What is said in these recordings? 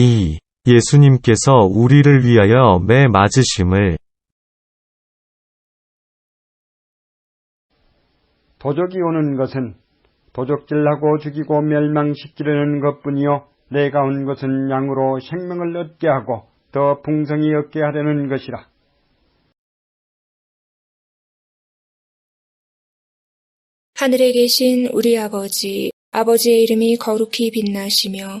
2. 예수님께서 우리를 위하여 매 맞으심을 도적이 오는 것은 도적질하고 죽이고 멸망시키려는 것뿐이요 내가 온 것은 양으로 생명을 얻게 하고 더 풍성히 얻게 하려는 것이라. 하늘에 계신 우리 아버지, 아버지의 이름이 거룩히 빛나시며,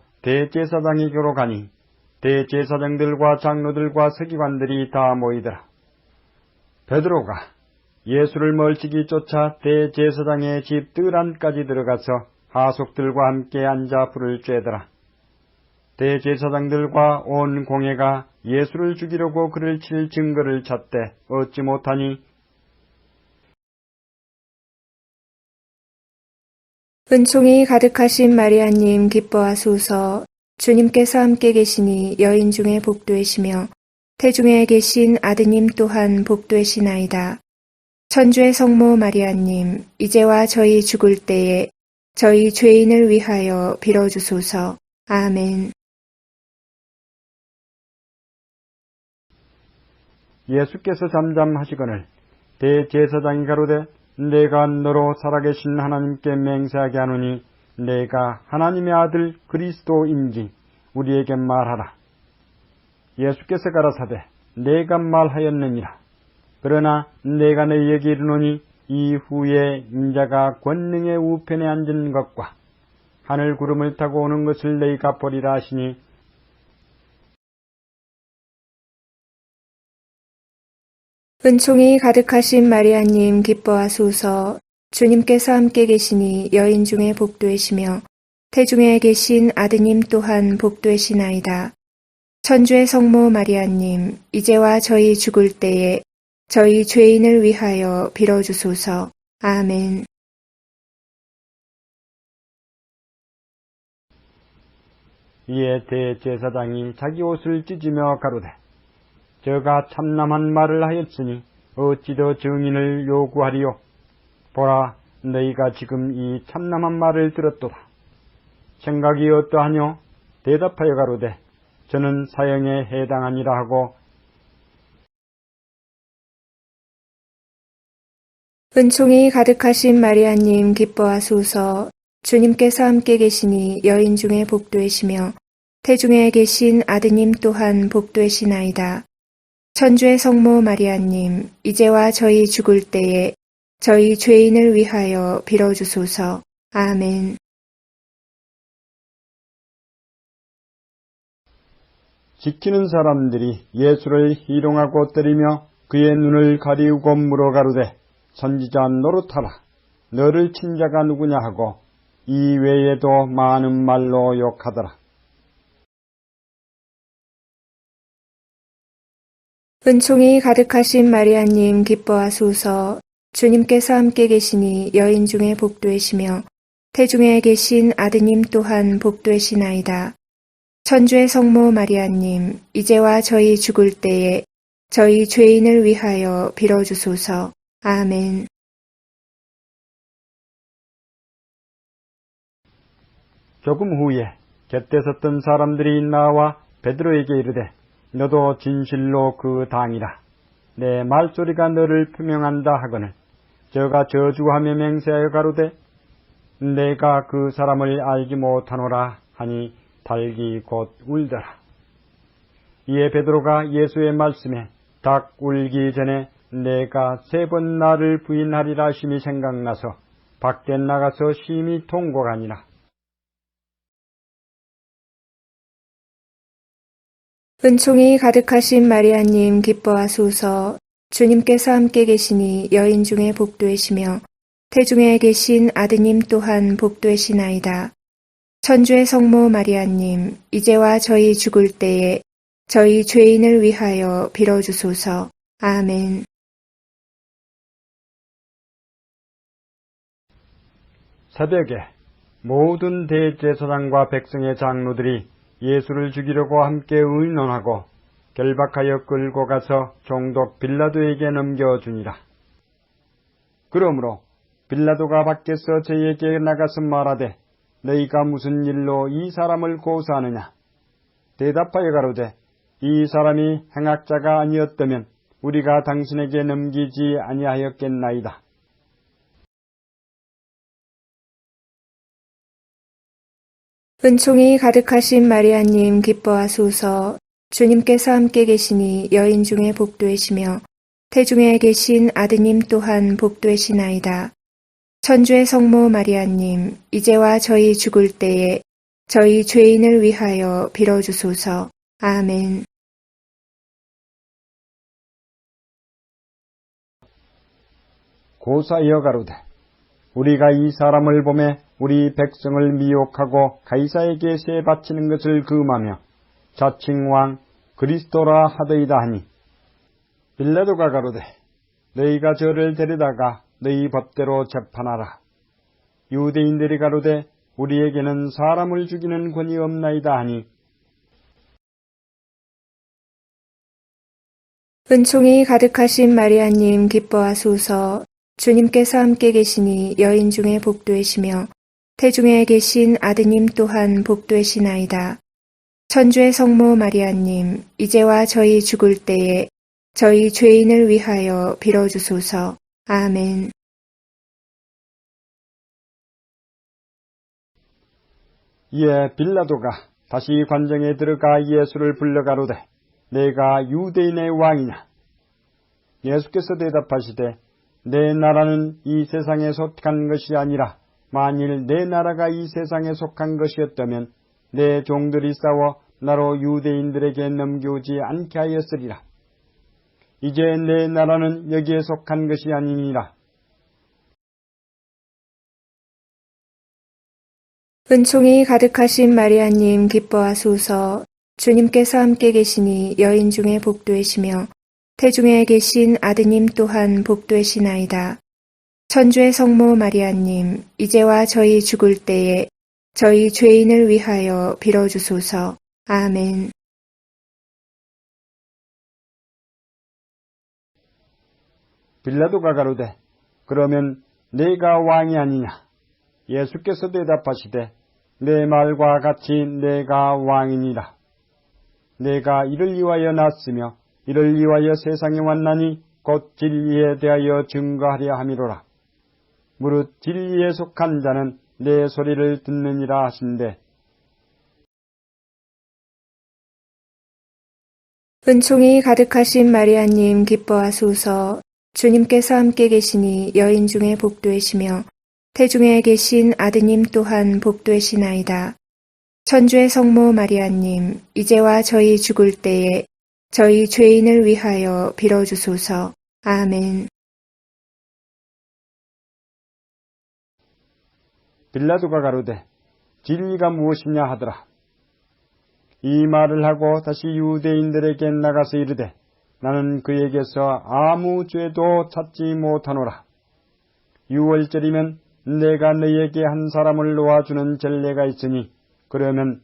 대제사장에게로 가니 대제사장들과 장로들과 서기관들이 다 모이더라. 베드로가 예수를 멀찍이 쫓아 대제사장의 집 뜰 안까지 들어가서 하속들과 함께 앉아 불을 쬐더라. 대제사장들과 온 공회가 예수를 죽이려고 그를 칠 증거를 찾되 얻지 못하니 은총이 가득하신 마리아님 기뻐하소서 주님께서 함께 계시니 여인 중에 복되시며 태중에 계신 아드님 또한 복되시나이다. 천주의 성모 마리아님 이제와 저희 죽을 때에 저희 죄인을 위하여 빌어주소서. 아멘. 예수께서 잠잠하시거늘 대제사장이 가로되 내가 너로 살아계신 하나님께 맹세하게 하노니 내가 하나님의 아들 그리스도인지 우리에게 말하라. 예수께서 가라사대 내가 말하였느니라. 그러나 내가 너희에게 이르노니 이후에 인자가 권능의 우편에 앉은 것과 하늘 구름을 타고 오는 것을 너희가 보리라 하시니 은총이 가득하신 마리아님 기뻐하소서 주님께서 함께 계시니 여인 중에 복되시며 태중에 계신 아드님 또한 복되시나이다. 천주의 성모 마리아님 이제와 저희 죽을 때에 저희 죄인을 위하여 빌어주소서. 아멘. 이에 대제사장이 자기 옷을 찢으며 가로되 저가 참남한 말을 하였으니 어찌 더 증인을 요구하리요? 보라 너희가 지금 이 참남한 말을 들었도다. 생각이 어떠하뇨? 대답하여 가로되 저는 사형에 해당하니라 하고 은총이 가득하신 마리아님 기뻐하소서. 주님께서 함께 계시니 여인 중에 복되시며 태중에 계신 아드님 또한 복되시나이다. 천주의 성모 마리아님 이제와 저희 죽을 때에 저희 죄인을 위하여 빌어주소서. 아멘. 지키는 사람들이 예수를 희롱하고 때리며 그의 눈을 가리우고 물어 가로되 선지자 노릇하라 너를 친 자가 누구냐 하고 이 외에도 많은 말로 욕하더라. 은총이 가득하신 마리아님 기뻐하소서 주님께서 함께 계시니 여인 중에 복되시며 태중에 계신 아드님 또한 복되시나이다. 천주의 성모 마리아님 이제와 저희 죽을 때에 저희 죄인을 위하여 빌어주소서. 아멘. 조금 후에 곁에 섰던 사람들이 나와 베드로에게 이르되 너도 진실로 그 당이라. 내 말소리가 너를 표명한다 하거늘. 저가 저주하며 맹세하여 가로되 내가 그 사람을 알지 못하노라 하니 달기 곧 울더라. 이에 베드로가 예수의 말씀에 닭 울기 전에 내가 세 번 나를 부인하리라 하심이 생각나서 밖에 나가서 심히 통곡하니라 은총이 가득하신 마리아님 기뻐하소서 주님께서 함께 계시니 여인 중에 복되시며 태중에 계신 아드님 또한 복되시나이다. 천주의 성모 마리아님 이제와 저희 죽을 때에 저희 죄인을 위하여 빌어주소서. 아멘. 새벽에 모든 대제사장과 백성의 장로들이 예수를 죽이려고 함께 의논하고 결박하여 끌고 가서 총독 빌라도에게 넘겨주니라. 그러므로 빌라도가 밖에서 저희에게 나가서 말하되 너희가 무슨 일로 이 사람을 고소하느냐? 대답하여 가로되 이 사람이 행악자가 아니었다면 우리가 당신에게 넘기지 아니하였겠나이다. 은총이 가득하신 마리아님 기뻐하소서 주님께서 함께 계시니 여인 중에 복되시며 태중에 계신 아드님 또한 복되시나이다. 천주의 성모 마리아님 이제와 저희 죽을 때에 저희 죄인을 위하여 빌어주소서. 아멘. 고사 여 가로되 우리가 이 사람을 보매 우리 백성을 미혹하고 가이사에게 세 바치는 것을 금하며 자칭 왕 그리스도라 하더이다 하니 빌라도가 가로되 너희가 저를 데려다가 너희 법대로 재판하라. 유대인들이 가로되 우리에게는 사람을 죽이는 권이 없나이다 하니 은총이 가득하신 마리아님 기뻐하소서 주님께서 함께 계시니 여인 중에 복되시며 태중에 계신 아드님 또한 복되시나이다. 천주의 성모 마리아님 이제와 저희 죽을 때에 저희 죄인을 위하여 빌어주소서. 아멘. 이에 빌라도가 다시 관정에 들어가 예수를 불러가로되 내가 유대인의 왕이냐 예수께서 대답하시되 내 나라는 이 세상에 속한 것이 아니라 만일 내 나라가 이 세상에 속한 것이었다면 내 종들이 싸워 나로 유대인들에게 넘겨오지 않게 하였으리라. 이제 내 나라는 여기에 속한 것이 아니니라. 은총이 가득하신 마리아님 기뻐하소서 주님께서 함께 계시니 여인 중에 복되시며 태중에 계신 아드님 또한 복되시나이다. 천주의 성모 마리아님 이제와 저희 죽을 때에 저희 죄인을 위하여 빌어주소서. 아멘. 빌라도가 가로되 그러면 내가 왕이 아니냐 예수께서 대답하시되 내 말과 같이 내가 왕이니라 내가 이를 위하여 났으며 이를 위하여 세상에 왔나니 곧 진리에 대하여 증거하려 함이로라. 무릇 진리에 속한 자는 내 소리를 듣느니라 하신대. 은총이 가득하신 마리아님 기뻐하소서. 주님께서 함께 계시니 여인 중에 복되시며 태중에 계신 아드님 또한 복되시나이다. 천주의 성모 마리아님 이제와 저희 죽을 때에 저희 죄인을 위하여 빌어주소서. 아멘. 빌라도가 가로되 진리가 무엇이냐 하더라. 이 말을 하고 다시 유대인들에게 나가서 이르되 나는 그에게서 아무 죄도 찾지 못하노라. 유월절이면 내가 너희에게 한 사람을 놓아주는 전례가 있으니 그러면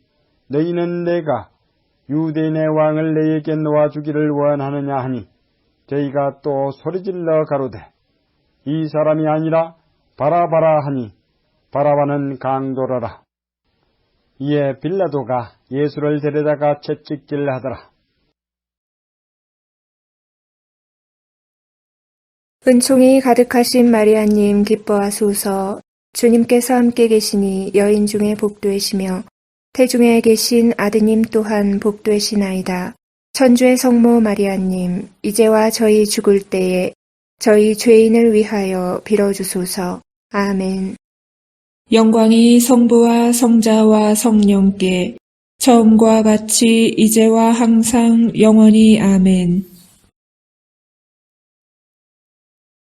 너희는 내가 유대인의 왕을 너희에게 놓아주기를 원하느냐 하니 저희가 또 소리질러 가로되 이 사람이 아니라 바라바라 하니 바라바는 강도라라. 이에 빌라도가 예수를 데려다가 채찍질 하더라. 은총이 가득하신 마리아님 기뻐하소서 주님께서 함께 계시니 여인 중에 복되시며 태중에 계신 아드님 또한 복되시나이다. 천주의 성모 마리아님 이제와 저희 죽을 때에 저희 죄인을 위하여 빌어주소서. 아멘. 영광이 성부와 성자와 성령께 처음과 같이 이제와 항상 영원히 아멘.